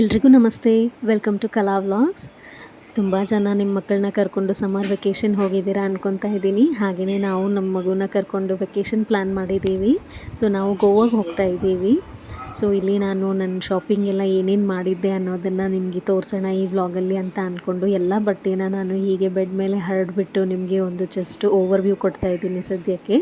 ಎಲ್ರಿಗೂ ನಮಸ್ತೆ. Welcome to ಕಲಾ ವ್ಲಾಗ್ಸ್ ತುಂಬ ಜನ ನಿಮ್ಮ ಮಕ್ಕಳನ್ನ ಕರ್ಕೊಂಡು ಸಮ್ಮರ್ ವೆಕೇಷನ್ ಹೋಗಿದ್ದೀರಾ ಅನ್ಕೊತಾ ಇದ್ದೀನಿ. ಹಾಗೆಯೇ ನಾವು ನಮ್ಮ ಮಗುನ ಕರ್ಕೊಂಡು ವೆಕೇಷನ್ ಪ್ಲ್ಯಾನ್ ಮಾಡಿದ್ದೀವಿ. ಸೊ ನಾವು ಗೋವಾಗೆ ಹೋಗ್ತಾ ಇದ್ದೀವಿ. ಸೊ ಇಲ್ಲಿ ನಾನು ನನ್ನ ಶಾಪಿಂಗ್ ಎಲ್ಲ ಏನೇನು ಮಾಡಿದ್ದೆ ಅನ್ನೋದನ್ನು ನಿಮಗೆ ತೋರಿಸೋಣ ಈ ವ್ಲಾಗಲ್ಲಿ ಅಂತ ಅಂದ್ಕೊಂಡು ಎಲ್ಲ ಬಟ್ಟೆನ ನಾನು ಹೀಗೆ ಬೆಡ್ ಮೇಲೆ ಹರಡ್ಬಿಟ್ಟು ನಿಮಗೆ ಒಂದು ಜಸ್ಟ್ ಓವರ್ ವ್ಯೂ ಕೊಡ್ತಾ ಇದ್ದೀನಿ ಸದ್ಯಕ್ಕೆ.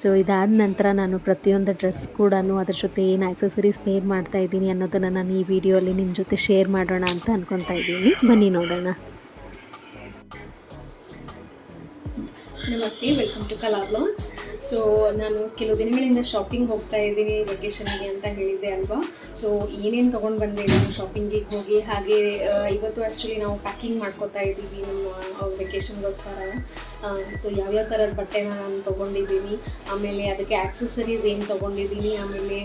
ಸೊ ಇದಾದ ನಂತರ ನಾನು ಪ್ರತಿಯೊಂದು ಡ್ರೆಸ್ ಕೂಡ ಅದ್ರ ಜೊತೆ ಏನು ಆಕ್ಸೆಸರೀಸ್ ಪೇರ್ ಮಾಡ್ತಾ ಇದ್ದೀನಿ ಅನ್ನೋದನ್ನು ನಾನು ಈ ವಿಡಿಯೋಲಿ ನಿಮ್ಮ ಜೊತೆ ಶೇರ್ ಮಾಡೋಣ ಅಂತ ಅಂದ್ಕೊತಾ ಇದ್ದೀನಿ. ಬನ್ನಿ ನೋಡೋಣ. ನಮಸ್ತೆ welcome to Kala blogs so ನಾನು ಕೆಲವು ದಿನಗಳಿಂದ ಶಾಪಿಂಗ್ ಹೋಗ್ತಾ ಇದ್ದೀನಿ ವೆಕೇಷನ್ಗೆ ಅಂತ ಹೇಳಿದ್ದೆ ಅಲ್ವಾ? ಸೊ ಏನೇನು ತೊಗೊಂಡು ಬಂದೆ ನಾನು ಶಾಪಿಂಗಿಗೆ ಹೋಗಿ? ಹಾಗೆ ಇವತ್ತು ಆ್ಯಕ್ಚುಲಿ ನಾವು ಪ್ಯಾಕಿಂಗ್ ಮಾಡ್ಕೋತಾ ಇದ್ದೀವಿ ನಮ್ಮ ವೆಕೇಷನ್ಗೋಸ್ಕರ ಸೊ ಯಾವ್ಯಾವ ಥರದ ಬಟ್ಟೆನ ನಾನು ತೊಗೊಂಡಿದ್ದೀನಿ, ಆಮೇಲೆ ಅದಕ್ಕೆ ಆಕ್ಸೆಸರೀಸ್ ಏನು ತೊಗೊಂಡಿದ್ದೀನಿ, ಆಮೇಲೆ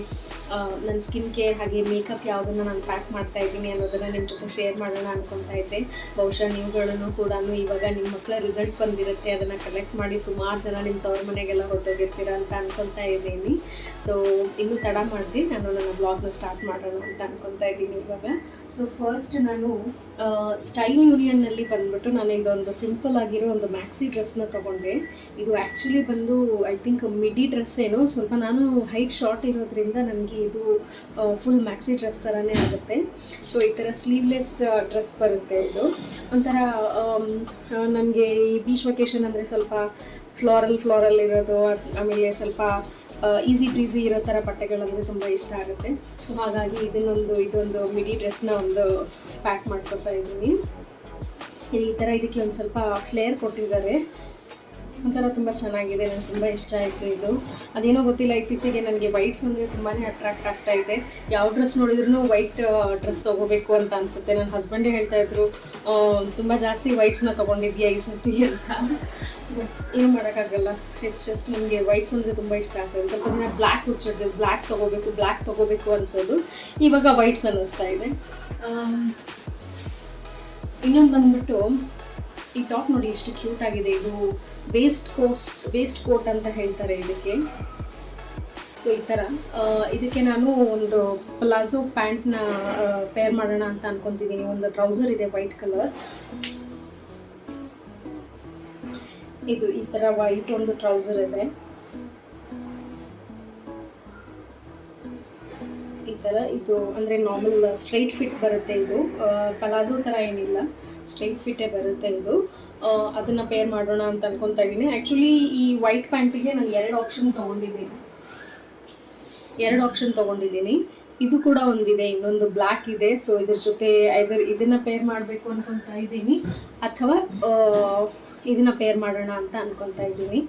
ನನ್ನ ಸ್ಕಿನ್ ಕೇರ್ ಹಾಗೆ ಮೇಕಪ್ ಯಾವುದನ್ನು ನಾನು ಪ್ಯಾಕ್ ಮಾಡ್ತಾ ಇದ್ದೀನಿ ಅನ್ನೋದನ್ನು ನಿಮ್ಮ ಜೊತೆ ಶೇರ್ ಮಾಡೋಣ ಅನ್ಕೊತಾ ಇದ್ದೆ. ಬಹುಶಃ ನೀವುಗಳನ್ನು ಕೂಡ ಇವಾಗ ನಿಮ್ಮ ಮಕ್ಕಳ ರಿಸಲ್ಟ್ ಬಂದಿರುತ್ತೆ, ಅದನ್ನು ಕಲೆಕ್ಟ್ ಮಾಡಿ ಸುಮಾರು ಜನ ನಿಮ್ಮ ತವ್ರ ಮನೆಗೆಲ್ಲ ಹೊರಟೋಗಿರ್ತೀರ ಅಂತ ಅನ್ಕೊತಾ ಇದ್ದೀನಿ. ಸೊ ಇನ್ನೂ ತಡ ಮಾಡಿದೆ, ನಾನು ನನ್ನ ಬ್ಲಾಗ್ನ ಸ್ಟಾರ್ಟ್ ಮಾಡೋಣ ಅಂತ ಅನ್ಕೊತಾ ಇದ್ದೀನಿ ಇವಾಗ. ಸೊ ಫಸ್ಟ್ ನಾನು ಸ್ಟೈಲ್ ಯೂನಿಯನ್ನಲ್ಲಿ ಬಂದ್ಬಿಟ್ಟು ನಾನು ಇದೊಂದು ಸಿಂಪಲ್ ಆಗಿರೋ ಒಂದು ಮ್ಯಾಕ್ಸಿ ಡ್ರೆಸ್ನ ತೊಗೊಂಡೆ. ಇದು ಆ್ಯಕ್ಚುಲಿ ಬಂದು ಐ ಥಿಂಕ್ ಮಿಡಿ ಡ್ರೆಸ್ ಏನು. ಸ್ವಲ್ಪ ನಾನು ಹೈಟ್ ಶಾರ್ಟ್ ಇರೋದ್ರಿಂದ ನನಗೆ ಇದು ಫುಲ್ ಮ್ಯಾಕ್ಸಿ ಡ್ರೆಸ್ ಥರನೇ ಆಗುತ್ತೆ. ಸೊ ಈ ಥರ ಸ್ಲೀವ್ಲೆಸ್ ಡ್ರೆಸ್ ಬರುತ್ತೆ ಇದು. ಒಂಥರ ನನಗೆ ಈ ಬೀಚ್ ವೊಕೇಶನ್ ಅಂದರೆ ಸ್ವಲ್ಪ ಫ್ಲೋರಲ್ ಫ್ಲೋರಲ್ ಇರೋದು ಆಮೇಲೆ ಸ್ವಲ್ಪ ಈಸಿ ಬ್ರೀಸಿ ಇರೋ ಥರ ಬಟ್ಟೆಗಳಂದರೆ ತುಂಬ ಇಷ್ಟ ಆಗುತ್ತೆ. ಸೊ ಹಾಗಾಗಿ ಇದನ್ನೊಂದು, ಇದೊಂದು ಮಿಡಿ ಡ್ರೆಸ್ನ ಒಂದು ಪ್ಯಾಕ್ ಮಾಡ್ಕೊತಾ ಇದ್ದೀನಿ. ಈ ಥರ ಇದಕ್ಕೆ ಒಂದು ಸ್ವಲ್ಪ ಫ್ಲೇರ್ ಕೊಟ್ಟಿದ್ದಾರೆ. ಒಂಥರ ತುಂಬ ಚೆನ್ನಾಗಿದೆ ನನಗೆ ತುಂಬ ಇಷ್ಟ ಆಯಿತು ಇದು. ಅದೇನೋ ಗೊತ್ತಿಲ್ಲ ಇತ್ತೀಚೆಗೆ ನನಗೆ ವೈಟ್ಸ್ ಅಂದರೆ ತುಂಬಾ ಅಟ್ರಾಕ್ಟ್ ಆಗ್ತಾ ಇದೆ. ಯಾವ ಡ್ರೆಸ್ ನೋಡಿದ್ರೂ ವೈಟ್ ಡ್ರೆಸ್ ತೊಗೋಬೇಕು ಅಂತ ಅನಿಸುತ್ತೆ. ನನ್ನ ಹಸ್ಬೆಂಡೇ ಹೇಳ್ತಾ ಇದ್ರು ಆ, ತುಂಬ ಜಾಸ್ತಿ ವೈಟ್ಸ್ನ ತೊಗೊಂಡಿದ್ಯಾ ಈ ಸತಿ ಅಂತ. ಏನು ಮಾಡೋಕ್ಕಾಗಲ್ಲ ಎಷ್ಟು ಜಸ್ಟ್ ನನಗೆ ವೈಟ್ಸ್ ಅಂದರೆ ತುಂಬ ಇಷ್ಟ ಆಗ್ತದೆ. ಸ್ವಲ್ಪ ದಿನ ಬ್ಲ್ಯಾಕ್ ಹುಚ್ಚಿಡ್ದು ಬ್ಲ್ಯಾಕ್ ತೊಗೋಬೇಕು ಬ್ಲ್ಯಾಕ್ ತೊಗೋಬೇಕು ಅನಿಸೋದು. ಇವಾಗ ವೈಟ್ಸ್ ಅನ್ನಿಸ್ತಾ ಇದೆ. ಇನ್ನೊಂದು ಬಂದ್ಬಿಟ್ಟು, ಈ ಟಾಪ್ ನೋಡಿ ಎಷ್ಟು ಕ್ಯೂಟ್ ಆಗಿದೆ. ಇದು ವೇಸ್ಟ್ ಕೋಸ್ ವೇಸ್ಟ್ ಕೋಟ್ ಅಂತ ಹೇಳ್ತಾರೆ ಇದಕ್ಕೆ. ಸೊ ಈ ಥರ ಇದಕ್ಕೆ ನಾನು ಒಂದು ಪ್ಲಾಜೋ ಪ್ಯಾಂಟ್ನ ಪೇರ್ ಮಾಡೋಣ ಅಂತ ಅನ್ಕೊತಿದ್ದೀನಿ ಒಂದು ಟ್ರೌಸರ್ ಇದೆ ವೈಟ್ ಕಲರ್ ಇದು ಈ ಥರ ವೈಟ್ ಒಂದು ಟ್ರೌಸರ್ ಇದೆ. ಥರ ಇದು ಅಂದರೆ ನಾರ್ಮಲ್ ಸ್ಟ್ರೈಟ್ ಫಿಟ್ ಬರುತ್ತೆ ಇದು. ಪಲಾಜೋ ಥರ ಏನಿಲ್ಲ. ಸ್ಟ್ರೈಟ್ ಫಿಟ್ಟೇ ಬರುತ್ತೆ ಇದು. ಅದನ್ನು ಪೇರ್ ಮಾಡೋಣ ಅಂತ ಅನ್ಕೊತಾ ಇದ್ದೀನಿ ಆ್ಯಕ್ಚುಲಿ ಈ ವೈಟ್ ಪ್ಯಾಂಟಿಗೆ ನಾನು ಎರಡು ಆಪ್ಷನ್ ತೊಗೊಂಡಿದ್ದೀನಿ. ಎರಡು ಆಪ್ಷನ್ ತೊಗೊಂಡಿದ್ದೀನಿ. ಇದು ಕೂಡ ಒಂದಿದೆ, ಇನ್ನೊಂದು ಬ್ಲ್ಯಾಕ್ ಇದೆ. ಸೊ ಇದ್ರ ಜೊತೆ ಐದರ್ ಇದನ್ನ ಪೇರ್ ಮಾಡಬೇಕು ಅನ್ಕೊತಾ ಇದ್ದೀನಿ ಅಥವಾ ಇದನ್ನ ಪೇರ್ ಮಾಡೋಣ ಅಂತ ಅನ್ಕೊತಾ ಇದ್ದೀನಿ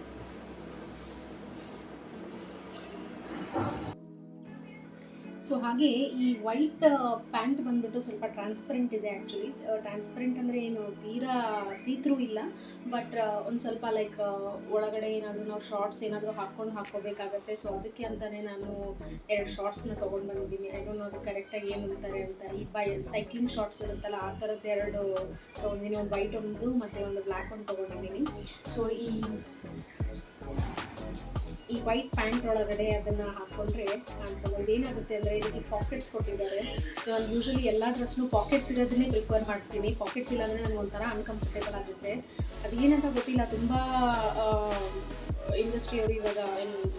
ಸೊ ಹಾಗೆ ಈ ವೈಟ್ ಪ್ಯಾಂಟ್ ಬಂದ್ಬಿಟ್ಟು ಸ್ವಲ್ಪ ಟ್ರಾನ್ಸ್ಪರೆಂಟ್ ಇದೆ ಆ್ಯಕ್ಚುಲಿ ಟ್ರಾನ್ಸ್ಪರೆಂಟ್ ಅಂದರೆ ಏನು, ತೀರಾ ಸೀತ್ರೂ ಇಲ್ಲ. ಬಟ್ ಒಂದು ಸ್ವಲ್ಪ ಲೈಕ್ ಒಳಗಡೆ ಏನಾದರೂ ನಾವು ಶಾರ್ಟ್ಸ್ ಏನಾದರೂ ಹಾಕ್ಕೊಂಡು ಹಾಕ್ಕೋಬೇಕಾಗತ್ತೆ. ಸೊ ಅದಕ್ಕೆ ಅಂತಲೇ ನಾನು ಎರಡು ಶಾರ್ಟ್ಸ್ನ ತೊಗೊಂಡು ಬಂದಿದ್ದೀನಿ. ಐ ಡೋಂಟ್ ನೋ ಅದು ಕರೆಕ್ಟಾಗಿ ಏನು ಅಂತಾರೆ ಅಂತ. ಈ ಬೈ ಸೈಕ್ಲಿಂಗ್ ಶಾರ್ಟ್ಸ್ ಇರುತ್ತಲ್ಲ, ಆ ಥರದ್ದು ಎರಡು ತೊಗೊಂಡಿದ್ದೀನಿ. ಒಂದು ವೈಟ್ ಒಂದು, ಮತ್ತು ಒಂದು ಬ್ಲ್ಯಾಕ್ ಒಂದು ತೊಗೊಂಡಿದ್ದೀನಿ. ಸೊ ಈ ಈ ವೈಟ್ ಪ್ಯಾಂಟ್ ಒಳಗಡೆ ಅದನ್ನು ಹಾಕ್ಕೊಂಡ್ರೆ ಕಾಣಿಸಲ್ಲ ಏನಾಗುತ್ತೆ ಅಂದರೆ ಇದಕ್ಕೆ ಪಾಕೆಟ್ಸ್ ಕೊಟ್ಟಿದ್ದಾರೆ. ಸೊ ನಾನು ಯೂಶಲಿ ಎಲ್ಲ ಡ್ರೆಸ್ನು ಪಾಕೆಟ್ಸ್ ಇರೋದನ್ನೇ ಪ್ರಿಫರ್ ಮಾಡ್ತೀನಿ. ಪಾಕೆಟ್ಸ್ ಇಲ್ಲ ಅಂದರೆ ನನಗೆ ಒಂಥರ ಅನ್ಕಂಫರ್ಟೇಬಲ್ ಆಗುತ್ತೆ. ಅದೇನಂತ ಗೊತ್ತಿಲ್ಲ. ತುಂಬ ಇಂಡಸ್ಟ್ರಿಯವರು ಇವಾಗ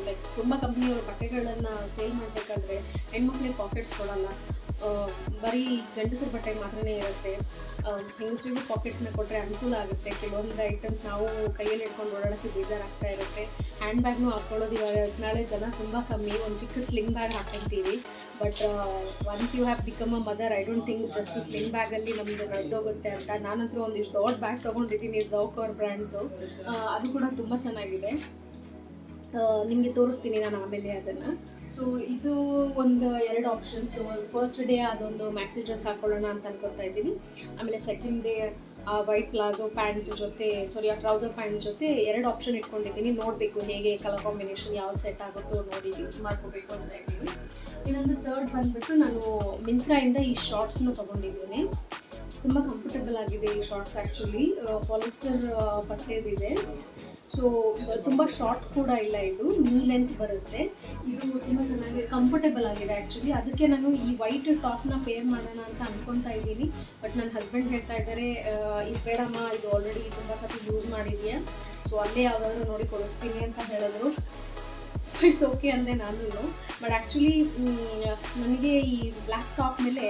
ಲೈಕ್ ತುಂಬ ಕಂಪ್ನಿಯವರು ಬಟ್ಟೆಗಳನ್ನು ಸೇಲ್ ಮಾಡಬೇಕಾದ್ರೆ ಹೆಣ್ಮಕ್ಳಿಗೆ ಪಾಕೆಟ್ಸ್ ಕೊಡಲ್ಲ. ಬರೀ ಗಂಡಸರ ಬಟ್ಟೆ ಮಾತ್ರನೇ ಇರುತ್ತೆ. ಹೆಂಗಸರಿಗೂ ಪಾಕೆಟ್ಸ್ನ ಕೊಟ್ಟರೆ ಅನುಕೂಲ ಆಗುತ್ತೆ. ಕೆಲವೊಂದು ಐಟಮ್ಸ್ ನಾವು ಕೈಯಲ್ಲಿ ಹಿಡ್ಕೊಂಡು ಓಡಾಡೋಕ್ಕೆ ಬೇಜಾರಾಗ್ತಾ ಇರುತ್ತೆ. ಹ್ಯಾಂಡ್ ಬ್ಯಾಗ್ನು ಹಾಕ್ಕೊಳ್ಳೋದು ಇವಾಗ ನಾಳೆ ಜನ ತುಂಬ ಕಮ್ಮಿ. ಒಂದು ಚಿಕ್ಕ sling bag ಹಾಕ್ಕೊಂತೀವಿ but once you have become a mother I don't think just sling ಬ್ಯಾಗಲ್ಲಿ ನಮ್ದು ನಡೆದೋಗುತ್ತೆ ಅಂತ. ನಾನಂತೂ ಒಂದಿಷ್ಟು ದೊಡ್ಡ ಬ್ಯಾಗ್ ತೊಗೊಂಡಿದ್ದೀನಿ ಅವರ್ ಬ್ರ್ಯಾಂಡ್ದು ಅದು ಕೂಡ ತುಂಬ ಚೆನ್ನಾಗಿದೆ. ನಿಮಗೆ ತೋರಿಸ್ತೀನಿ ನಾನು ಆಮೇಲೆ ಅದನ್ನು. ಸೊ ಇದು ಒಂದು ಎರಡು ಆಪ್ಷನ್ಸ್ ಫಸ್ಟ್ ಡೇ ಅದೊಂದು ಮ್ಯಾಕ್ಸಿ ಡ್ರೆಸ್ ಹಾಕೊಳ್ಳೋಣ ಅಂತ ಅನ್ಕೊತಾ ಇದ್ದೀನಿ. ಆಮೇಲೆ ಸೆಕೆಂಡ್ ಡೇ ಆ ವೈಟ್ ಪ್ಲಾಜೋ ಪ್ಯಾಂಟ್ ಜೊತೆ ಸಾರಿ ಆ ಟ್ರೌಸರ್ ಪ್ಯಾಂಟ್ ಜೊತೆ ಎರಡು ಆಪ್ಷನ್ ಇಟ್ಕೊಂಡಿದ್ದೀನಿ. ನೋಡಬೇಕು ಹೇಗೆ ಕಲರ್ ಕಾಂಬಿನೇಷನ್ ಯಾವ್ದು ಸೆಟ್ ಆಗುತ್ತೋ ನೋಡಿ ಮಾಡ್ಕೋಬೇಕು ಅಂತ ಇದ್ದೀನಿ. ಇನ್ನೊಂದು ತರ್ಡ್ ಬಂದುಬಿಟ್ಟು ನಾನು ಮಿಂತ್ರಾಯಿಂದ ಈ ಶಾರ್ಟ್ಸ್ನು ತೊಗೊಂಡಿದ್ದೀನಿ. ತುಂಬ ಕಂಫರ್ಟಬಲ್ ಆಗಿದೆ ಈ ಶಾರ್ಟ್ಸ್ ಆ್ಯಕ್ಚುಲಿ ಪಾಲಿಸ್ಟರ್ ಬಟ್ಟೆದಿದೆ ಸೊ ತುಂಬ ಶಾರ್ಟ್ ಕೂಡ ಇಲ್ಲ ಇದು. ನೀ ಲೆಂತ್ ಬರುತ್ತೆ. ಇದು ತುಂಬ ಚೆನ್ನಾಗಿ ಕಂಫರ್ಟೇಬಲ್ ಆಗಿದೆ ಆ್ಯಕ್ಚುಲಿ ಅದಕ್ಕೆ ನಾನು ಈ ವೈಟ್ ಟಾಪ್ನ ಪೇರ್ ಮಾಡೋಣ ಅಂತ ಅಂದ್ಕೊತಾ ಇದ್ದೀನಿ. ಬಟ್ ನನ್ನ ಹಸ್ಬೆಂಡ್ ಹೇಳ್ತಾ ಇದ್ದಾರೆ ಇದು ಬೇಡಮ್ಮ, ಇದು ಆಲ್ರೆಡಿ ತುಂಬ ಸತಿ ಯೂಸ್ ಮಾಡಿದೆಯಾ? ಸೊ ಅಲ್ಲೇ ಯಾವುದಾದ್ರೂ ನೋಡಿ ಕೊಡಿಸ್ತೀನಿ ಅಂತ ಹೇಳಿದ್ರು. ಸೊ ಇಟ್ಸ್ ಓಕೆ ಅಂದೆ ನಾನು. ಬಟ್ ಆ್ಯಕ್ಚುಲಿ ನನಗೆ ಈ ಬ್ಲ್ಯಾಕ್ ಟಾಪ್ ಮೇಲೆ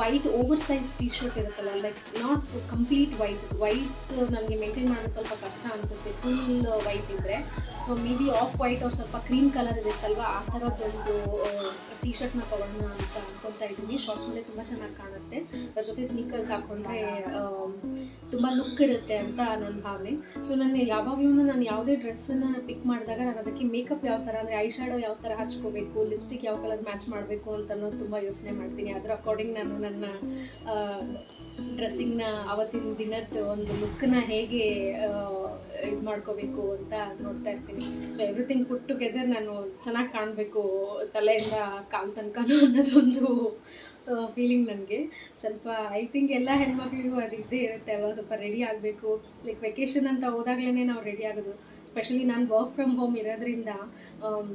white over size T shirt ಇರುತ್ತಲ್ಲ like not complete white whites ನನಗೆ ಮೇಂಟೈನ್ ಮಾಡೋದು ಸ್ವಲ್ಪ ಕಷ್ಟ ಅನಿಸುತ್ತೆ. ಫುಲ್ ವೈಟ್ ಇದ್ದರೆ so maybe off white ಅವ್ರು ಸ್ವಲ್ಪ ಕ್ರೀಮ್ ಕಲರ್ ಇರುತ್ತಲ್ವ, ಆ ಥರದ್ದೊಂದು ಟಿ ಶರ್ಟ್ನ ತೊಗೊಳ್ಳೋಣ ಅಂತ ಅನ್ಕೊತಾ ಇದ್ದೀನಿ. ಶಾರ್ಟ್ಸ್ ಮೇಲೆ ತುಂಬ ಚೆನ್ನಾಗಿ ಕಾಣುತ್ತೆ. ಅದ್ರ ಜೊತೆ ಸ್ನೀಕರ್ಸ್ ಹಾಕ್ಕೊಂಡ್ರೆ ತುಂಬ ಲುಕ್ ಇರುತ್ತೆ ಅಂತ ನನ್ನ ಭಾವನೆ. ಸೊ ನಾನು ಯಾವಾಗಲೂ ನಾನು ಯಾವುದೇ ಡ್ರೆಸ್ಸನ್ನು ಪಿಕ್ ಮಾಡಿದಾಗ ನಾನು ಅದಕ್ಕೆ ಮೇಕಪ್ ಯಾವ ಥರ ಅಂದರೆ ಐ ಶ್ಯಾಡೋ ಯಾವ ಥರ ಹಚ್ಕೋಬೇಕು ಲಿಪ್ಸ್ಟಿಕ್ ಯಾವ ಕಲರ್ ಮ್ಯಾಚ್ ಮಾಡಬೇಕು ಅಂತ ಅನ್ನೋದು ತುಂಬ ಯೋಚನೆ ಮಾಡ್ತೀನಿ. ಅದರ ಅಕಾರ್ಡಿಂಗ್ ನಾನು ನನ್ನ ಡ್ರೆಸ್ಸಿಂಗ್ನ ಅವತ್ತಿನ ದಿನದ ಒಂದು ಲುಕ್ಕನ್ನ ಹೇಗೆ ಇದು ಮಾಡ್ಕೋಬೇಕು ಅಂತ ನೋಡ್ತಾ ಇರ್ತೀನಿ. ಸೊ ಎವ್ರಿಥಿಂಗ್ ಪುಟ್ ಟುಗೆದರ್ ನಾನು ಚೆನ್ನಾಗಿ ಕಾಣಬೇಕು ತಲೆಯಿಂದ ಕಾಲು ತನಕ ಅನ್ನೋದೊಂದು ಫೀಲಿಂಗ್ ನನಗೆ. ಸ್ವಲ್ಪ ಐ ಥಿಂಕ್ ಎಲ್ಲ ಹೆಣ್ಮಕ್ಳಿಗೂ ಅದು ಇದ್ದೇ ಇರುತ್ತೆ ಅಲ್ವಾ? ಸ್ವಲ್ಪ ರೆಡಿ ಆಗಬೇಕು. ಲೈಕ್ ವೆಕೇಷನ್ ಅಂತ ಹೋದಾಗ್ಲೇ ನಾವು ರೆಡಿ ಆಗೋದು. ಸ್ಪೆಷಲಿ ನಾನು ವರ್ಕ್ ಫ್ರಮ್ ಹೋಮ್ ಇರೋದ್ರಿಂದ ಆಮ್,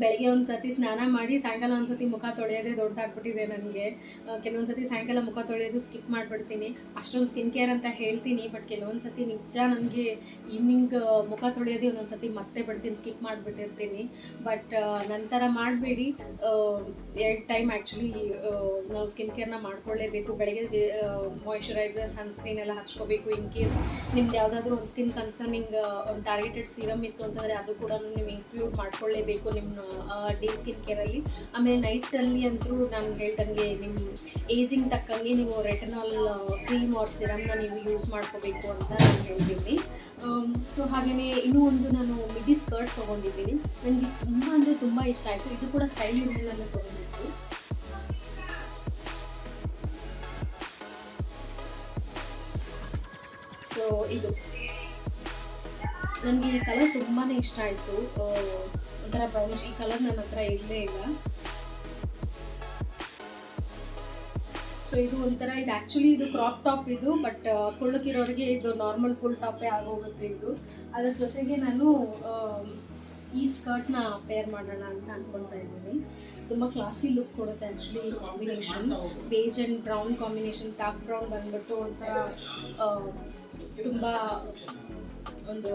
ಬೆಳಗ್ಗೆ ಒಂದು ಸತಿ ಸ್ನಾನ ಮಾಡಿ ಸಾಯಂಕಾಲ ಒಂದು ಸತಿ ಮುಖ ತೊಳೆಯೋದೇ ದೊಡ್ಡದಾಗ್ಬಿಟ್ಟಿದೆ ನನಗೆ. ಕೆಲವೊಂದು ಸತಿ ಸಾಯಂಕಾಲ ಮುಖ ತೊಳೆಯೋದು ಸ್ಕಿಪ್ ಮಾಡಿಬಿಡ್ತೀನಿ. ಅಷ್ಟೊಂದು ಸ್ಕಿನ್ ಕೇರ್ ಅಂತ ಹೇಳ್ತೀನಿ ಬಟ್ ಕೆಲವೊಂದು ಸತಿ ನಿಜ ನನಗೆ ಈವ್ನಿಂಗ್ ಮುಖ ತೊಳೆಯೋದೇ ಒಂದೊಂದು ಸತಿ ಮತ್ತೆ ಬಿಡ್ತೀನಿ ಸ್ಕಿಪ್ ಮಾಡಿಬಿಟ್ಟಿರ್ತೀನಿ. ಬಟ್ ನಂತರ ಮಾಡಬೇಡಿ. ಎರಡು ಟೈಮ್ ಆ್ಯಕ್ಚುಲಿ ನಾವು ಸ್ಕಿನ್ ಕೇರ್ನ ಮಾಡ್ಕೊಳ್ಳೇಬೇಕು. ಬೆಳಗ್ಗೆ ಮಾಯಿಶ್ಚರೈಸರ್ ಸನ್ಸ್ಕ್ರೀನ್ ಎಲ್ಲ ಹಚ್ಕೋಬೇಕು ಇನ್ ಕೇಸ್ ನಿಮ್ದು ಯಾವುದಾದ್ರೂ ಒಂದು ಸ್ಕಿನ್ ಕನ್ಸರ್ನಿಂಗ್ ಒಂದು ಟಾರ್ಗೆಟೆಡ್ ಸೀರಮ್ ಇತ್ತು ಅಂತಂದರೆ ಅದು ಕೂಡ ನೀವು ಇನ್ಕ್ಲೂಡ್ ಮಾಡ್ಕೊಳ್ಳೇಬೇಕು ನಿಮ್ಮ ಡೇ ಸ್ಕಿನ್ ಕೇರಲ್ಲಿ ಆಮೇಲೆ ನೈಟಲ್ಲಿ ಅಂತೂ ನಾನು ಹೇಳ್ದಂಗೆ ನಿಮ್ಮ ಏಜಿಂಗ್ ತಕ್ಕಂಗೆ ನೀವು ರೆಟನಾಲ್ ಕ್ರೀಮ್ ಆರ್ ಸಿರಮ್ನ ನೀವು ಯೂಸ್ ಮಾಡ್ಕೋಬೇಕು ಅಂತ ನಾನು ಹೇಳ್ತೀನಿ. ಸೊ ಹಾಗೆಯೇ ಇನ್ನೂ ಒಂದು ನಾನು ಮಿಡಿ ಸ್ಕರ್ಟ್ ತೊಗೊಂಡಿದ್ದೀನಿ. ನನಗೆ ತುಂಬ ಅಂದರೆ ತುಂಬ ಇಷ್ಟ ಆಯಿತು. ಇದು ಕೂಡ ಸ್ಟೈಲ್ ಯೂನಿಯನಲ್ಲಿ ತೊಗೊಂಡಿದ್ದು. ಸೊ ಇದು. ನನಗೆ ಈ ಕಲರ್ ತುಂಬಾ ಇಷ್ಟ ಆಯಿತು. ಒಂಥರ ಬ್ರೌನಿಶ್ ಈ ಕಲರ್ ನನ್ನ ಹತ್ರ ಇರಲೇ ಇಲ್ಲ. ಸೊ ಇದು ಒಂಥರ ಇದು ಆ್ಯಕ್ಚುಲಿ ಇದು ಕ್ರಾಪ್ ಟಾಪ್ ಇದು ಬಟ್ ಕೊಳ್ಳಕ್ಕಿರೋರಿಗೆ ಇದು ನಾರ್ಮಲ್ ಫುಲ್ ಟಾಪೇ ಆಗೋಗುತ್ತೆ ಇದು. ಅದ್ರ ಜೊತೆಗೆ ನಾನು ಈ ಸ್ಕರ್ಟ್ನ ಪೇರ್ ಮಾಡೋಣ ಅಂತ ಅನ್ಕೊತಾ ಇದ್ದೀನಿ. ತುಂಬ ಕ್ಲಾಸಿ ಲುಕ್ ಕೊಡುತ್ತೆ actually combination beige and brown combination top brown ಬಂದ್ಬಿಟ್ಟು ಒಂಥರ ತುಂಬ ಒಂದು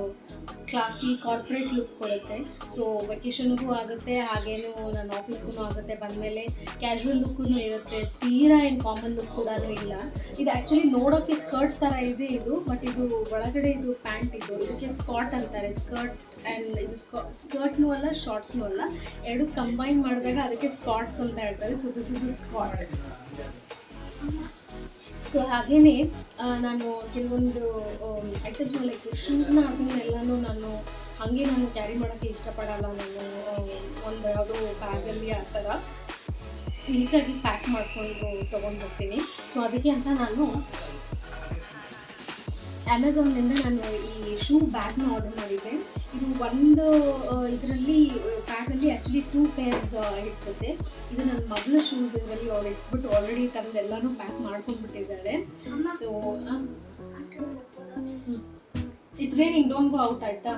ಕ್ಲಾಸಿ ಕಾರ್ಪೊರೇಟ್ ಲುಕ್ ಕೊಡುತ್ತೆ. ಸೊ ವೆಕೇಷನ್ಗೂ ಆಗುತ್ತೆ, ಹಾಗೇನು ನನ್ನ ಆಫೀಸ್ಗೂ ಆಗುತ್ತೆ. ಬಂದಮೇಲೆ ಕ್ಯಾಶುವಲ್ ಲುಕ್ಕೂ ಇರುತ್ತೆ. ತೀರಾ ಏನು ಫಾರ್ಮಲ್ ಲುಕ್ ಕೂಡ ಇಲ್ಲ. ಇದು ಆ್ಯಕ್ಚುಲಿ ನೋಡೋಕ್ಕೆ ಸ್ಕರ್ಟ್ ಥರ ಇದೆ ಇದು ಬಟ್ ಇದು ಒಳಗಡೆ ಇದು ಪ್ಯಾಂಟ್ ಇದು. ಇದಕ್ಕೆ ಸ್ಕಾಟ್ ಅಂತಾರೆ. ಸ್ಕರ್ಟ್ ಆ್ಯಂಡ್ ಇದು ಸ್ಕರ್ಟ್ನೂ ಅಲ್ಲ ಶಾರ್ಟ್ಸ್ನೂ ಅಲ್ಲ. ಎರಡು ಕಂಬೈನ್ ಮಾಡಿದಾಗ ಅದಕ್ಕೆ ಸ್ಕಾಟ್ಸ್ ಅಂತ ಹೇಳ್ತಾರೆ. So this is a scot so ಹಾಗೇನೆ ನಾನು ಕೆಲವೊಂದು ಐಟಮ್ಸ್ನ ಲೈಕ್ ಶೂಸ್ನ ಅದನ್ನೆಲ್ಲನೂ ನಾನು ಹಾಗೆ ನಾನು ಕ್ಯಾರಿ ಮಾಡೋಕ್ಕೆ ಇಷ್ಟಪಡಲ್ಲ ನಾನು ಒಂದು ಯಾವುದೋ ಬ್ಯಾಗಲ್ಲಿ ಆ ಥರ ನೀಟಾಗಿ ಪ್ಯಾಕ್ ಮಾಡಿಕೊಂಡು ತೊಗೊಂಡು ಹೋಗ್ತೀನಿ. ಸೊ ಅದಕ್ಕೆ ಅಂತ ನಾನು ಅಮೆಝಾನ್ನಿಂದ ನಾನು ಈ ಶೂ ಬ್ಯಾಗ್ನ ಆರ್ಡರ್ ಮಾಡಿದ್ದೆ. ಇದು ಒಂದು ಇದರಲ್ಲಿ ಪ್ಯಾಕಲ್ಲಿ ಆ್ಯಕ್ಚುಲಿ ಟೂ ಪೇರ್ಸ್ ಹಿಡ್ಸುತ್ತೆ. ಇದು ನನ್ನ ಮಗಳ ಶೂಸ್ ಇದರಲ್ಲಿ ಅವ್ರು ಇಟ್ಬಿಟ್ಟು ಆಲ್ರೆಡಿ ತಂದೆಲ್ಲನೂ pack ಮಾಡ್ಕೊಂಡ್ಬಿಟ್ಟಿದ್ದಾಳೆ. So it's raining don't go out ಆಯ್ತಾ?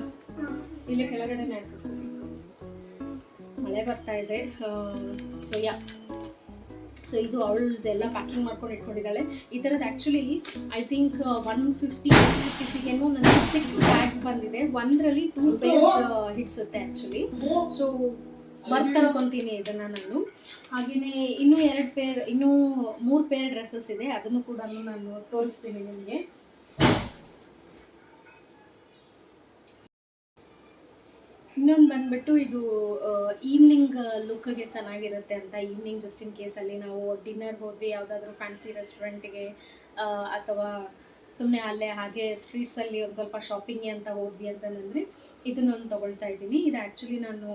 ಇಲ್ಲೇ ಕೆಳಗಡೆ ಮಳೆ ಬರ್ತಾ ಇದೆ. ಸೊ ಯಾ ಸೊ ಇದು ಅವಳದೆಲ್ಲ ಪ್ಯಾಕಿಂಗ್ ಮಾಡ್ಕೊಂಡು ಇಟ್ಕೊಂಡಿದ್ದಾಳೆ. ಈ ಥರದ್ದು actually I think one fifty ರುಪೀಸಿಗೇನು ನನಗೆ ಸಿಕ್ಸ್ ಬ್ಯಾಗ್ಸ್ ಬಂದಿದೆ. ಒಂದರಲ್ಲಿ ಟೂ ಪೇರ್ಸ್ ಹಿಡ್ಸುತ್ತೆ ಆ್ಯಕ್ಚುಲಿ ಸೊ ಬರ್ತ್ ಅನ್ಕೊತೀನಿ ಇದನ್ನು ನಾನು. ಹಾಗೆಯೇ ಇನ್ನೂ ಎರಡು ಪೇರ್ ಇನ್ನೂ ಮೂರು ಪೇರ್ ಡ್ರೆಸ್ಸಸ್ ಇದೆ. ಅದನ್ನು ಕೂಡ ನಾನು ತೋರಿಸ್ತೀನಿ ನಿಮಗೆ. ಇನ್ನೊಂದು ಬಂದ್ಬಿಟ್ಟು ಇದು ಈವ್ನಿಂಗ್ ಲುಕ್ಗೆ ಚೆನ್ನಾಗಿರುತ್ತೆ ಅಂತ ಈವ್ನಿಂಗ್ ಜಸ್ಟ್ ಇನ್ ಕೇಸಲ್ಲಿ ನಾವು ಡಿನ್ನರ್ ಹೋದ್ವಿ, ಯಾವುದಾದ್ರೂ ಫ್ಯಾನ್ಸಿ ರೆಸ್ಟೋರೆಂಟ್ಗೆ ಅಥವಾ ಸುಮ್ಮನೆ ಅಲ್ಲೇ ಹಾಗೆ ಸ್ಟ್ರೀಟ್ಸಲ್ಲಿ ಒಂದು ಸ್ವಲ್ಪ ಶಾಪಿಂಗ್ಗೆ ಅಂತ ಹೋದ್ವಿ ಅಂತಂದರೆ ಇದನ್ನೊಂದು ತೊಗೊಳ್ತಾ ಇದ್ದೀನಿ. ಇದು ಆ್ಯಕ್ಚುಲಿ ನಾನು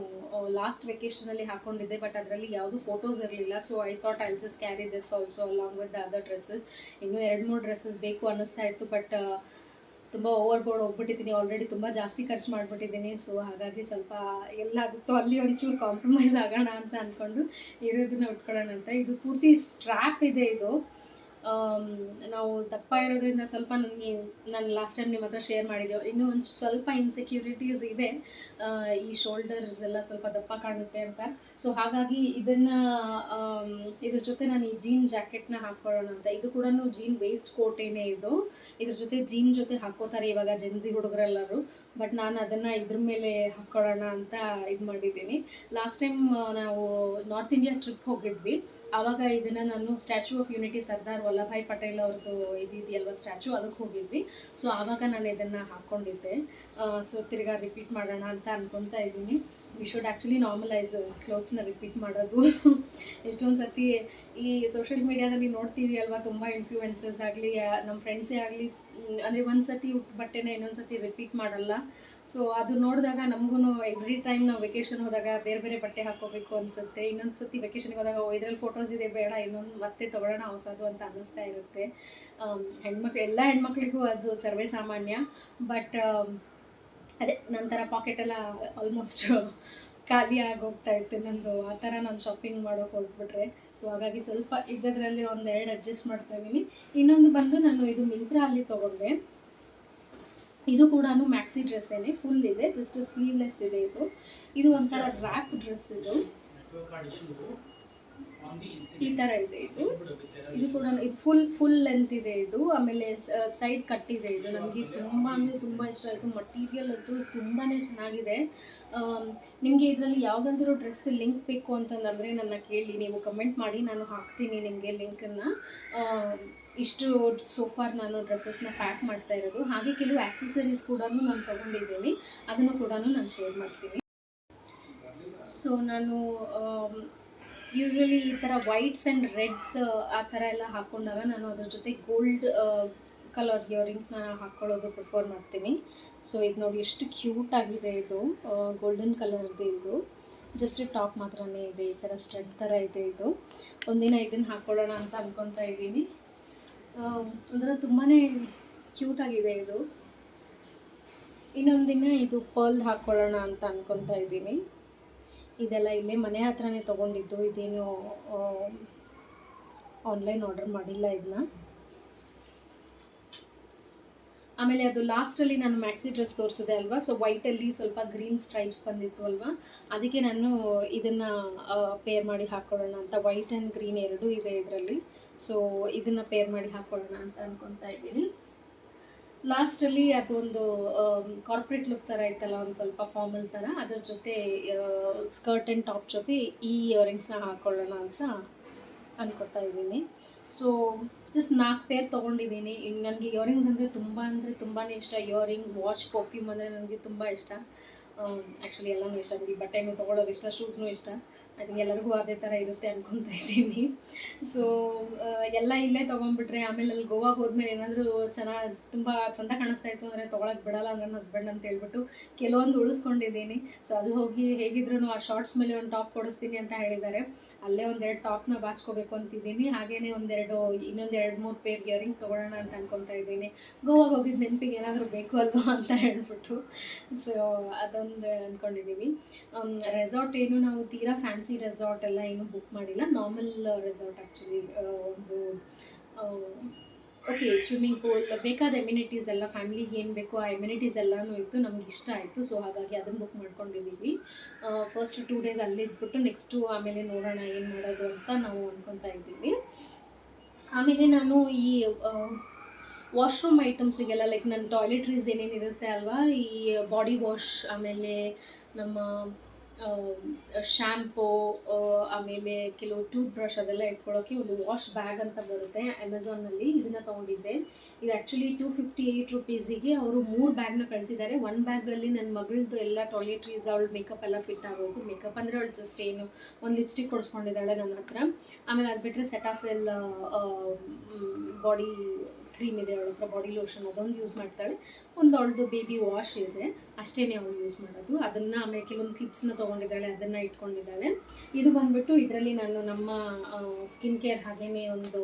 ಲಾಸ್ಟ್ ವೆಕೇಷನಲ್ಲಿ ಹಾಕ್ಕೊಂಡಿದ್ದೆ ಬಟ್ ಅದರಲ್ಲಿ ಯಾವುದು ಫೋಟೋಸ್ ಇರಲಿಲ್ಲ. So I thought I just carry this also along with the other dresses ಇನ್ನೂ ಎರಡು ಮೂರು ಡ್ರೆಸ್ಸಸ್ ಬೇಕು ಅನ್ನಿಸ್ತಾ ಇತ್ತು ಬಟ್ ತುಂಬ ಓವರ್ ಬೋರ್ಡ್ ಹೋಗ್ಬಿಟ್ಟಿದ್ದೀನಿ. ಆಲ್ರೆಡಿ ತುಂಬ ಜಾಸ್ತಿ ಖರ್ಚು ಮಾಡಿಬಿಟ್ಟಿದ್ದೀನಿ. ಸೊ ಹಾಗಾಗಿ ಸ್ವಲ್ಪ ಎಲ್ಲಾಗುತ್ತೋ ಅಲ್ಲಿ ಒಂಚೂರು ಕಾಂಪ್ರಮೈಸ್ ಆಗೋಣ ಅಂತ ಅಂದ್ಕೊಂಡು ಇರೋದನ್ನ ಉಟ್ಕೊಳ್ಳೋಣ ಅಂತ. ಇದು ಪೂರ್ತಿ ಸ್ಟ್ರ್ಯಾಪ್ ಇದೆ ಇದು. ಆಮ್, ನಾವು ದಪ್ಪ ಇರೋದ್ರಿಂದ ಸ್ವಲ್ಪ ನನಗೆ ನಾನು ಲಾಸ್ಟ್ ಟೈಮ್ ನಿಮ್ಮ ಹತ್ರ ಶೇರ್ ಮಾಡಿದ್ದೆವು ಇನ್ನೂ ಒಂದು ಸ್ವಲ್ಪ ಇನ್ಸೆಕ್ಯೂರಿಟೀಸ್ ಇದೆ. ಈ ಶೋಲ್ಡರ್ಸ್ ಎಲ್ಲ ಸ್ವಲ್ಪ ದಪ್ಪ ಕಾಣುತ್ತೆ ಅಂತ. ಸೊ ಹಾಗಾಗಿ ಇದನ್ನು ಇದ್ರ ಜೊತೆ ನಾನು ಈ ಜೀನ್ ಜಾಕೆಟ್ನ ಹಾಕ್ಕೊಳ್ಳೋಣ ಅಂತ. ಇದು ಕೂಡ ಜೀನ್ ವೇಸ್ಟ್ ಕೋಟೇನೇ ಇದು. ಇದ್ರ ಜೊತೆ ಜೀನ್ ಜೊತೆ ಹಾಕೋತಾರೆ ಇವಾಗ ಜೆನ್ಸಿ ಹುಡುಗರೆಲ್ಲರೂ. ಬಟ್ ನಾನು ಅದನ್ನು ಇದ್ರ ಮೇಲೆ ಹಾಕ್ಕೊಳ್ಳೋಣ ಅಂತ ಇದು ಮಾಡಿದ್ದೀನಿ. ಲಾಸ್ಟ್ ಟೈಮ್ ನಾವು ನಾರ್ತ್ ಇಂಡಿಯಾ ಟ್ರಿಪ್ ಹೋಗಿದ್ವಿ. ಆವಾಗ ಇದನ್ನು ನಾನು statue of unity Sardar Vallabhbhai Patel ಅವ್ರದ್ದು ಇದಿದೆಯಲ್ವ ಸ್ಟ್ಯಾಚ್ಯೂ ಅದಕ್ಕೆ ಹೋಗಿದ್ವಿ. ಸೊ ಆವಾಗ ನಾನು ಇದನ್ನು ಹಾಕ್ಕೊಂಡಿದ್ದೆ ಸೊ ತಿರ್ಗಾ ರಿಪೀಟ್ ಮಾಡೋಣ ಅಂತ ಅನ್ಕೊತಾ ಇದ್ದೀನಿ. ವಿ ಶುಡ್ ಆ್ಯಕ್ಚುಲಿ ನಾರ್ಮಲೈಸ್ ಕ್ಲೋತ್ಸ್ನ ರಿಪೀಟ್ ಮಾಡೋದು. ಎಷ್ಟೊಂದು ಸರ್ತಿ ಈ ಸೋಷಿಯಲ್ ಮೀಡ್ಯಾದಲ್ಲಿ ನೋಡ್ತೀವಿ ಅಲ್ವಾ, ತುಂಬ ಇನ್ಫ್ಲೂಯೆನ್ಸಸ್ ಆಗಲಿ ನಮ್ಮ ಫ್ರೆಂಡ್ಸೇ ಆಗಲಿ ಅಂದರೆ ಒಂದು ಸರ್ತಿ ಉಟ್ಟು ಬಟ್ಟೆನ ಇನ್ನೊಂದು ಸರ್ತಿ ರಿಪೀಟ್ ಮಾಡಲ್ಲ. ಸೊ ಅದು ನೋಡಿದಾಗ ನಮಗೂ ಎವ್ರಿ ಟೈಮ್ ನಾವು ವೆಕೇಶನ್ ಹೋದಾಗ ಬೇರೆ ಬೇರೆ ಬಟ್ಟೆ ಹಾಕೋಬೇಕು ಅನಿಸುತ್ತೆ. ಇನ್ನೊಂದು ಸರ್ತಿ ವೆಕೇಶನ್ಗೆ ಹೋದಾಗ ಇದ್ರಲ್ಲಿ ಫೋಟೋಸ್ ಇದೆ, ಬೇಡ, ಇನ್ನೊಂದು ಮತ್ತೆ ತೊಗೊಳ್ಳೋಣ, ಹೊಸದು ಅಂತ ಅನ್ನಿಸ್ತಾ ಇರುತ್ತೆ. ಹೆಣ್ಮಕ್ಳು, ಎಲ್ಲ ಹೆಣ್ಮಕ್ಳಿಗೂ ಅದು ಸರ್ವೇ ಸಾಮಾನ್ಯ. ಬಟ್ ಅದೇ ನಂತರ ಪಾಕೆಟೆಲ್ಲ ಆಲ್ಮೋಸ್ಟ್ ಖಾಲಿ ಆಗೋಗ್ತಾ ಇತ್ತು ನಂದು. ಆ ಥರ ನಾನು ಶಾಪಿಂಗ್ ಮಾಡೋಕೆ ಹೋಗ್ಬಿಟ್ರೆ. ಸೊ ಹಾಗಾಗಿ ಸ್ವಲ್ಪ ಇದ್ದದ್ರಲ್ಲಿ ಒಂದೆರಡು ಅಡ್ಜಸ್ಟ್ ಮಾಡ್ತಾ ಇದ್ದೀನಿ. ಇನ್ನೊಂದು ಬಂದು ನಾನು ಇದು ಮಿಂತ್ರ ಅಲ್ಲಿ ತೊಗೊಂಡೆ. ಇದು ಕೂಡ ಮ್ಯಾಕ್ಸಿ ಡ್ರೆಸ್ಸೇನೆ ಫುಲ್ ಇದೆ ಜಸ್ಟ್ ಸ್ಲೀವ್ಲೆಸ್ ಇದೆ ಇದು. ಇದು ಒಂಥರ ರ್ಯಾಪ್ ಡ್ರೆಸ್ ಇದು. ಈ ಥರ ಇದೆ ಇದು. ಇದು ಕೂಡ ಇದು ಫುಲ್ ಫುಲ್ ಲೆಂತ್ ಇದೆ ಇದು. ಆಮೇಲೆ ಸೈಡ್ ಕಟ್ ಇದೆ ಇದು. ನನಗೆ ತುಂಬ ಅಂದರೆ ತುಂಬ ಇಷ್ಟ ಆಯಿತು. ಮಟೀರಿಯಲ್ ಅಂತೂ ತುಂಬಾ ಚೆನ್ನಾಗಿದೆ. ನಿಮಗೆ ಇದರಲ್ಲಿ ಯಾವುದಾದ್ರೂ ಡ್ರೆಸ್ ಲಿಂಕ್ ಬೇಕು ಅಂತಂದರೆ ನನ್ನ ಕೇಳಿ. ನೀವು ಕಮೆಂಟ್ ಮಾಡಿ, ನಾನು ಹಾಕ್ತೀನಿ ನಿಮಗೆ ಲಿಂಕನ್ನು ಇಷ್ಟು ಸೋಫಾರ್ ನಾನು ಡ್ರೆಸ್ಸಸ್ನ ಪ್ಯಾಕ್ ಮಾಡ್ತಾ ಇರೋದು. ಹಾಗೆ ಕೆಲವು ಆಕ್ಸೆಸರೀಸ್ ಕೂಡ ನಾನು ತೊಗೊಂಡಿದ್ದೀನಿ. ಅದನ್ನು ಕೂಡ ನಾನು ಶೇರ್ ಮಾಡ್ತೀನಿ. ಸೊ ನಾನು ಯೂಶ್ವಲಿ ಈ ಥರ ವೈಟ್ಸ್ ಆ್ಯಂಡ್ ರೆಡ್ಸ್ ಆ ಥರ ಎಲ್ಲ ಹಾಕ್ಕೊಂಡಾಗ ನಾನು ಅದ್ರ ಜೊತೆ ಗೋಲ್ಡ್ ಕಲರ್ ಇಯರಿಂಗ್ಸ್ನ ಹಾಕ್ಕೊಳ್ಳೋದು ಪ್ರಿಫರ್ ಮಾಡ್ತೀನಿ. ಸೊ ಇದು ನೋಡಿ ಎಷ್ಟು ಕ್ಯೂಟ್ ಆಗಿದೆ ಇದು. ಗೋಲ್ಡನ್ ಕಲರ್ದು ಇದು ಜಸ್ಟ್ ಟಾಪ್ ಮಾತ್ರನೇ ಇದೆ, ಈ ಥರ ಸ್ಟ್ರೆಡ್ ಥರ ಇದೆ ಇದು. ಒಂದಿನ ಇದನ್ನು ಹಾಕ್ಕೊಳ್ಳೋಣ ಅಂತ ಅಂದ್ಕೊತಾ ಇದ್ದೀನಿ. ಅಂದರೆ ತುಂಬಾ ಕ್ಯೂಟ್ ಆಗಿದೆ ಇದು. ಇನ್ನೊಂದಿನ ಇದು ಪರ್ಲ್ ಹಾಕ್ಕೊಳ್ಳೋಣ ಅಂತ ಅಂದ್ಕೊತಾ ಇದ್ದೀನಿ. ಇದೆಲ್ಲ ಇಲ್ಲೇ ಮನೆ ಹತ್ರನೇ ತೊಗೊಂಡಿದ್ದು. ಇದೇನು ಆನ್ಲೈನ್ ಆರ್ಡರ್ ಮಾಡಿಲ್ಲ ಇದನ್ನ ಆಮೇಲೆ ಅದು ಲಾಸ್ಟಲ್ಲಿ ನಾನು ಮ್ಯಾಕ್ಸಿ ಡ್ರೆಸ್ ತೋರಿಸಿದೆ ಅಲ್ವಾ? ಸೊ ವೈಟಲ್ಲಿ ಸ್ವಲ್ಪ ಗ್ರೀನ್ ಸ್ಟ್ರೈಪ್ಸ್ ಬಂದಿತ್ತು ಅಲ್ವಾ? ಅದಕ್ಕೆ ನಾನು ಇದನ್ನು ಪೇರ್ ಮಾಡಿ ಹಾಕ್ಕೊಳ್ಳೋಣ ಅಂತ ವೈಟ್ ಆ್ಯಂಡ್ ಗ್ರೀನ್ ಎರಡೂ ಇದೆ ಇದರಲ್ಲಿ. ಸೊ ಇದನ್ನು ಪೇರ್ ಮಾಡಿ ಹಾಕ್ಕೊಳ್ಳೋಣ ಅಂತ ಅಂದ್ಕೊತಾ ಇದ್ದೀನಿ. ಲಾಸ್ಟಲ್ಲಿ ಅದೊಂದು ಕಾರ್ಪೊರೇಟ್ ಲುಕ್ ಥರ ಇತ್ತಲ್ಲ, ಒಂದು ಸ್ವಲ್ಪ ಫಾರ್ಮಲ್ ಥರ ಅದ್ರ ಜೊತೆ ಸ್ಕರ್ಟ್ ಆ್ಯಂಡ್ ಟಾಪ್ ಜೊತೆ ಈ ಇಯರಿಂಗ್ಸ್ನ ಹಾಕ್ಕೊಳ್ಳೋಣ ಅಂತ ಅನ್ಕೋತಾ ಇದ್ದೀನಿ. ಸೊ ಜಸ್ಟ್ ನಾಲ್ಕು ಪೇರ್ ತೊಗೊಂಡಿದ್ದೀನಿ. ನನಗೆ ಇಯರಿಂಗ್ಸ್ ಅಂದರೆ ತುಂಬ ಅಂದರೆ ತುಂಬಾ ಇಷ್ಟ. ಇಯರಿಂಗ್ಸ್ ವಾಚ್ ಪರ್ಫ್ಯೂಮ್ ಅಂದರೆ ನನಗೆ ತುಂಬ ಇಷ್ಟ. ಆ್ಯಕ್ಚುಲಿ ಎಲ್ಲನೂ ಇಷ್ಟ. ಬಿಡಿ ಬಟ್ಟೆನೂ ತೊಗೊಳ್ಳೋದು ಇಷ್ಟ ಶೂಸ್ನೂ ಇಷ್ಟ. ಐ ಎಲ್ಲರಿಗೂ ಅದೇ ಥರ ಇರುತ್ತೆ ಅನ್ಕೊತಾ ಇದ್ದೀನಿ. ಸೊ ಎಲ್ಲ ಇಲ್ಲೇ ತೊಗೊಂಡ್ಬಿಟ್ರೆ, ಆಮೇಲೆ ಅಲ್ಲಿ ಗೋವಾಗೆ ಹೋದ್ಮೇಲೆ ಏನಾದರೂ ಚೆನ್ನಾಗಿ, ತುಂಬ ಚೆಂದ ಕಾಣಿಸ್ತಾ ಇತ್ತು ಅಂದರೆ ತೊಗೊಳಕ್ಕೆ ಬಿಡಲ್ಲ ನನ್ನ ಹಸ್ಬೆಂಡ್ ಅಂತ ಹೇಳ್ಬಿಟ್ಟು ಕೆಲವೊಂದು ಉಳಿಸ್ಕೊಂಡಿದ್ದೀನಿ. ಸೊ ಅಲ್ಲಿ ಹೋಗಿ ಹೇಗಿದ್ರು ಆ ಶಾರ್ಟ್ಸ್ ಮೇಲೆ ಒಂದು ಟಾಪ್ ಕೊಡಿಸ್ತೀನಿ ಅಂತ ಹೇಳಿದ್ದಾರೆ. ಅಲ್ಲೇ ಒಂದೆರಡು ಟಾಪ್ನ ಬಾಚ್ಕೋಬೇಕು ಅಂತಿದ್ದೀನಿ. ಹಾಗೇ ಒಂದೆರಡು ಇನ್ನೊಂದು ಎರಡು ಮೂರು ಪೇರ್ ಇಯರಿಂಗ್ಸ್ ತೊಗೊಳ್ಳೋಣ ಅಂತ ಅನ್ಕೊತಾ ಇದ್ದೀನಿ. ಗೋವಾಗೆ ಹೋಗಿದ್ದು ನೆನಪಿಗೆ ಏನಾದರೂ ಬೇಕು ಅಲ್ವಾ ಅಂತ ಹೇಳ್ಬಿಟ್ಟು. ಸೊ ಅದೊಂದು ಅಂದ್ಕೊಂಡಿದ್ದೀವಿ ರೆಸಾರ್ಟ್ ಏನು ನಾವು ತೀರಾ ಫ್ಯಾನ್ಸಿ ರೆಸಾರ್ಟ್ ಎಲ್ಲ ಏನು ಬುಕ್ ಮಾಡಿಲ್ಲ. ನಾರ್ಮಲ್ ರೆಸಾರ್ಟ್ ಆ್ಯಕ್ಚುಲಿ ಒಂದು ಓಕೆ ಸ್ವಿಮ್ಮಿಂಗ್ ಪೂಲ್ ಬೇಕಾದ ಎಮ್ಯುನಿಟೀಸ್ ಎಲ್ಲ ಫ್ಯಾಮಿಲಿಗೆ ಏನು ಬೇಕೋ ಆ ಎಮ್ಯುನಿಟೀಸ್ ಎಲ್ಲನೂ ಇತ್ತು, ನಮ್ಗೆ ಇಷ್ಟ ಆಯಿತು. ಸೊ ಹಾಗಾಗಿ ಅದನ್ನು ಬುಕ್ ಮಾಡ್ಕೊಂಡಿದ್ದೀವಿ ಫಸ್ಟ್ ಟೂ ಡೇಸ್ ಅಲ್ಲಿ ಇದ್ಬಿಟ್ಟು ನೆಕ್ಸ್ಟು ಆಮೇಲೆ ನೋಡೋಣ, ಏನು ಮಾಡೋದು ಅಂತ ನಾವು ಅಂದ್ಕೊತಾ ಇದ್ದೀವಿ. ಆಮೇಲೆ ನಾನು ಈ ವಾಶ್ರೂಮ್ ಐಟಮ್ಸಿಗೆಲ್ಲ ಲೈಕ್ ನನ್ನ ಟಾಯ್ಲೆಟ್ರೀಸ್ ಏನೇನಿರುತ್ತೆ ಅಲ್ವಾ? ಈ ಬಾಡಿ ವಾಶ್ ಆಮೇಲೆ ನಮ್ಮ ಶ್ಯಾಂಪು ಆಮೇಲೆ ಕೆಲವು ಟೂತ್ ಬ್ರಷ್ ಅದೆಲ್ಲ ಇಟ್ಕೊಳ್ಳೋಕ್ಕೆ ಒಂದು ವಾಶ್ ಬ್ಯಾಗ್ ಅಂತ ಬರುತ್ತೆ ಅಮೆಝಾನಲ್ಲಿ ಇದನ್ನು ತೊಗೊಂಡಿದ್ದೆ. ಇದು ಆ್ಯಕ್ಚುಲಿ ಟೂ ಫಿಫ್ಟಿ ಏಯ್ಟ್ ರುಪೀಸಿಗೆ ಅವರು ಮೂರು ಬ್ಯಾಗ್ನ ಕಳಿಸಿದ್ದಾರೆ. ಒನ್ ಬ್ಯಾಗಲ್ಲಿ ನನ್ನ ಮಗಳದ್ದು ಎಲ್ಲ ಟಾಯ್ಲೆಟ್ರೀಸ್ ಅವಳು ಮೇಕಪ್ ಎಲ್ಲ ಫಿಟ್ ಆಗೋದು ಮೇಕಪ್ ಅಂದರೆ ಅವಳು ಜಸ್ಟ್ ಏನು, ಒಂದು ಲಿಪ್ಸ್ಟಿಕ್ ಕೊಡಿಸ್ಕೊಂಡಿದ್ದಾಳೆ ನನ್ನ ಹತ್ರ. ಆಮೇಲೆ ಅದು ಬಿಟ್ಟರೆ ಸೆಟಾಫೆಲ್ ಬಾಡಿ ಕ್ರೀಮ್ ಇದೆ, ಅವಳ ಹತ್ರ ಬಾಡಿ ಲೋಷನ್ ಅದೊಂದು ಯೂಸ್ ಮಾಡ್ತಾಳೆ. ಒಂದು ಅವಳದು ಬೇಬಿ ವಾಶ್ ಇದೆ ಅಷ್ಟೇ ಅವಳು ಯೂಸ್ ಮಾಡೋದು. ಅದನ್ನು ಆಮೇಲೆ ಕೆಲವೊಂದು ಕ್ಲಿಪ್ಸ್ನ ತೊಗೊಂಡಿದ್ದಾಳೆ, ಅದನ್ನು ಇಟ್ಕೊಂಡಿದ್ದಾಳೆ. ಇದು ಬಂದ್ಬಿಟ್ಟು ಇದರಲ್ಲಿ ನಾನು ನಮ್ಮ ಸ್ಕಿನ್ ಕೇರ್ ಹಾಗೆಯೇ ಒಂದು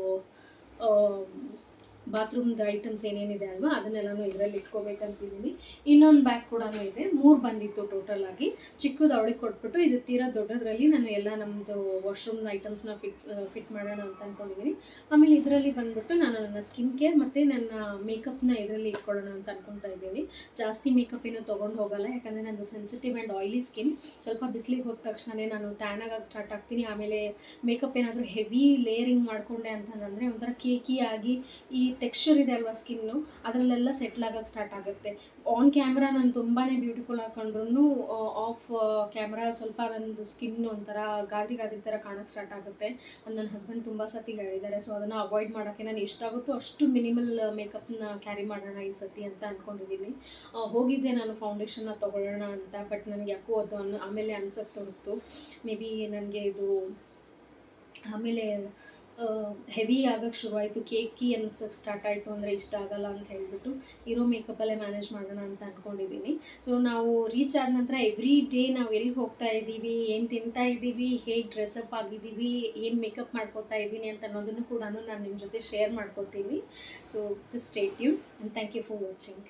ಬಾತ್ರೂಮ್ದು ಐಟಮ್ಸ್ ಏನೇನಿದೆ ಅಲ್ವಾ, ಅದನ್ನೆಲ್ಲನೂ ಇದರಲ್ಲಿ ಇಟ್ಕೋಬೇಕಂತಿದ್ದೀನಿ. ಇನ್ನೊಂದು ಬ್ಯಾಗ್ ಕೂಡ ಇದೆ, ಮೂರು ಬಂದಿತ್ತು ಟೋಟಲ್ ಆಗಿ. ಚಿಕ್ಕದು ಅವಳಿಗೆ ಕೊಟ್ಬಿಟ್ಟು, ಇದು ತೀರಾ ದೊಡ್ಡದ್ರಲ್ಲಿ ನಾನು ಎಲ್ಲ ನಮ್ಮದು ವಾಶ್ರೂಮ್ ಐಟಮ್ಸ್ನ ಫಿಟ್ ಫಿಟ್ ಮಾಡೋಣ ಅಂತ ಅಂದ್ಕೊಂಡಿದ್ದೀನಿ ಆಮೇಲೆ ಇದರಲ್ಲಿ ಬಂದ್ಬಿಟ್ಟು ನಾನು ನನ್ನ ಸ್ಕಿನ್ ಕೇರ್ ಮತ್ತು ನನ್ನ ಮೇಕಪ್ನ ಇದರಲ್ಲಿ ಇಟ್ಕೊಳ್ಳೋಣ ಅಂತ ಅನ್ಕೊತಾ ಇದ್ದೀನಿ. ಜಾಸ್ತಿ ಮೇಕಪ್ ಏನು ತೊಗೊಂಡು ಹೋಗಲ್ಲ, ಯಾಕಂದರೆ ನಂದು ಸೆನ್ಸಿಟಿವ್ ಆ್ಯಂಡ್ ಆಯಿಲಿ ಸ್ಕಿನ್ ಸ್ವಲ್ಪ ಬಿಸಿಲಿಗೆ ಹೋದ ತಕ್ಷಣವೇ ನಾನು ಟ್ಯಾನ್ ಆಗೋಕ್ಕೆ ಸ್ಟಾರ್ಟ್ ಆಗ್ತೀನಿ. ಆಮೇಲೆ ಮೇಕಪ್ ಏನಾದರೂ ಹೆವಿ ಲೇಯರಿಂಗ್ ಮಾಡಿಕೊಂಡೆ ಅಂತಂದರೆ ಒಂಥರ ಕೇಕಿ ಆಗಿ ಈ ಟೆಕ್ಸ್ಚರ್ ಇದೆ ಅಲ್ವಾ ಸ್ಕಿನ್ನು ಅದರಲ್ಲೆಲ್ಲ ಸೆಟ್ಲ್ ಆಗೋಕ್ಕೆ ಸ್ಟಾರ್ಟ್ ಆಗುತ್ತೆ. ಆನ್ ಕ್ಯಾಮ್ರಾ ನಾನು ತುಂಬಾ ಬ್ಯೂಟಿಫುಲ್ ಹಾಕೊಂಡ್ರು ಆಫ್ ಕ್ಯಾಮ್ರಾ ಸ್ವಲ್ಪ ನನ್ನದು ಸ್ಕಿನ್ ಒಂಥರ ಗಾದ್ರಿ ಗಾದ್ರಿ ಥರ ಕಾಣೋಕ್ಕೆ ಸ್ಟಾರ್ಟ್ ಆಗುತ್ತೆ. ನನ್ನ ಹಸ್ಬೆಂಡ್ ತುಂಬ ಸತಿ ಹೇಳಿದ್ದಾರೆ ಸೊ ಅದನ್ನು ಅವಾಯ್ಡ್ ಮಾಡೋಕ್ಕೆ ನಾನು ಎಷ್ಟಾಗುತ್ತೋ ಅಷ್ಟು ಮಿನಿಮಲ್ ಮೇಕಪ್ನ ಕ್ಯಾರಿ ಮಾಡೋಣ ಈ ಸತಿ ಅಂತ ಅಂದ್ಕೊಂಡಿದ್ದೀನಿ ಹೋಗಿದ್ದೆ ನಾನು ಫೌಂಡೇಶನ್ನ ತೊಗೊಳ್ಳೋಣ ಅಂತ ಬಟ್ ನನಗೆ ಯಾಕೋ ಅದು ಅನ್, ಆಮೇಲೆ ಅನ್ಸಕ್ಕೆ ತೊಡಗ್ತು ಮೇ ಬಿ ನನಗೆ ಇದು, ಆಮೇಲೆ ಹೆವಿ ಆಗಕ್ಕೆ ಶುರುವಾಯಿತು. ಕೇಕಿ ಅನ್ಸಕ್ಕೆ ಸ್ಟಾರ್ಟ್ ಆಯಿತು ಅಂದರೆ ಇಷ್ಟ ಆಗಲ್ಲ ಅಂತ ಹೇಳಿಬಿಟ್ಟು ಇರೋ ಮೇಕಪ್ಪಲ್ಲೇ ಮ್ಯಾನೇಜ್ ಮಾಡೋಣ ಅಂತ ಅಂದ್ಕೊಂಡಿದ್ದೀನಿ ಸೊ ನಾವು ರೀಚ್ ಆದ ನಂತರ ಎವ್ರಿ ಡೇ ನಾವು ಎಲ್ಲಿ ಹೋಗ್ತಾ ಇದ್ದೀವಿ, ಏನು ತಿಂತಾ ಇದ್ದೀವಿ, ಹೇಗೆ ಡ್ರೆಸ್ಅಪ್ ಆಗಿದ್ದೀವಿ, ಏನು ಮೇಕಪ್ ಮಾಡ್ಕೋತಾ ಇದ್ದೀನಿ ಅಂತ ಅನ್ನೋದನ್ನು ಕೂಡ ನಾನು ನಿಮ್ಮ ಜೊತೆ ಶೇರ್ ಮಾಡ್ಕೋತೀನಿ. So just stay tuned and thank you for watching